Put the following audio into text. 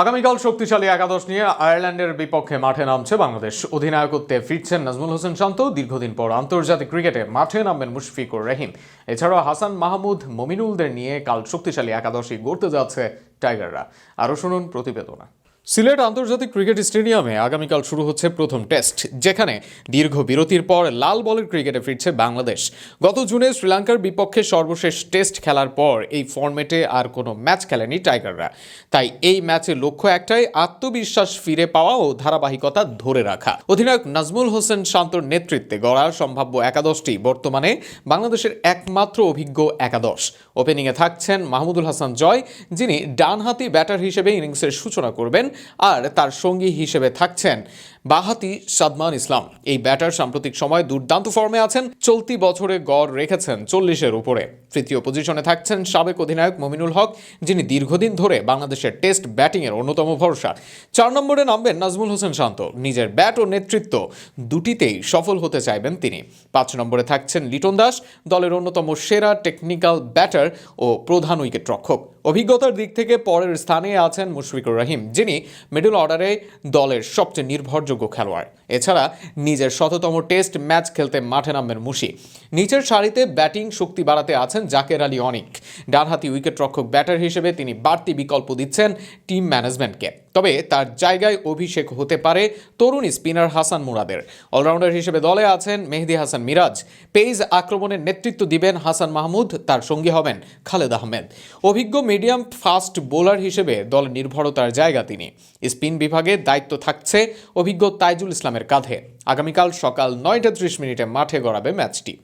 আগামীকাল শক্তিশালী একাদশ নিয়ে আয়ারল্যান্ডের বিপক্ষে মাঠে নামছে বাংলাদেশ। অধিনায়কত্বে ফিরছেন নাজমুল হোসেন শান্ত। দীর্ঘদিন পর আন্তর্জাতিক ক্রিকেটে মাঠে নামবেন মুশফিকুর রহিম। এছাড়াও হাসান মাহমুদ, মমিনুলদের নিয়ে কাল শক্তিশালী একাদশী গড়তে যাচ্ছে টাইগাররা। আরও শুনুন প্রতিবেদনা। সিলেট আন্তর্জাতিক ক্রিকেট স্টেডিয়ামে আগামীকাল শুরু হচ্ছে প্রথম টেস্ট, যেখানে দীর্ঘ বিরতির পর লাল বলের ক্রিকেটে ফিরছে বাংলাদেশ। গত জুনে শ্রীলঙ্কার বিপক্ষে সর্বশেষ টেস্ট খেলার পর এই ফরম্যাটে আর কোনো ম্যাচ খেলেনি টাইগাররা। তাই এই ম্যাচে লক্ষ্য একটাই, আত্মবিশ্বাস ফিরে পাওয়া ও ধারাবাহিকতা ধরে রাখা। অধিনায়ক নাজমুল হোসেন শান্তর নেতৃত্বে গড়া সম্ভাব্য একাদশটি বর্তমানে বাংলাদেশের একমাত্র অভিজ্ঞ একাদশ। ওপেনিংয়ে থাকছেন মাহমুদুল হাসান জয়, যিনি ডানহাতি ব্যাটার হিসেবে ইনিংসের সূচনা করবেন আর তার সঙ্গী হিসেবে থাকছেন বাহাতি সাদমান ইসলাম। এই ব্যাটার সাম্প্রতিক সময় দুর্দান্ত ফর্মে আছেন, চলতি বছরে গড় রেখেছেন চল্লিশের উপরে। তৃতীয় পজিশনে থাকছেন সাবেক অধিনায়ক মমিনুল হক, যিনি দীর্ঘদিন ধরে বাংলাদেশের টেস্ট ব্যাটিংয়ের অন্যতম ভরসা। চার নম্বরে নামবেন নাজমুল হোসেন শান্ত। নিজের ব্যাট ও নেতৃত্ব দুটিতেই সফল হতে চাইবেন তিনি। পাঁচ নম্বরে থাকছেন লিটন দাস, দলের অন্যতম সেরা টেকনিক্যাল ব্যাটার ও প্রধান উইকেট রক্ষক। অভিজ্ঞতার দিক থেকে পরের স্থানে আছেন মুশফিকুর রহিম, যিনি মিডল অর্ডারে দলের সবচেয়ে নির্ভরযোগ্য খেলোয়াড়। এছাড়া নিজের শততম টেস্ট ম্যাচ খেলতে মাঠে নামবেন মুশি। নিচের সারিতে ব্যাটিং শক্তি বাড়াতে আছেন জাকের আলী অনিক। ডানহাতি উইকেট রক্ষক ব্যাটার হিসেবে তিনি বাড়তি বিকল্প দিচ্ছেন টিম ম্যানেজমেন্টকে। তবে তার জায়গায় অভিষেক হতে পারে তরুণ স্পিনার হাসান মুরাদের। অলরাউন্ডার হিসেবে দলে আছেন মেহেদি হাসান মিরাজ। পেইজ আক্রমণের নেতৃত্ব দিবেন হাসান মাহমুদ, তার সঙ্গী হবেন খালেদ আহমেদ। অভিজ্ঞ মিডিয়াম ফাস্ট বোলার হিসেবে দল নির্ভরতার জায়গা তিনি। স্পিন বিভাগে দায়িত্ব থাকছে অভিজ্ঞ তাইজুল কাঁধে। আগামীকাল সকাল নয়টা ত্রিশ মিনিটে মাঠে গড়াবে ম্যাচটি।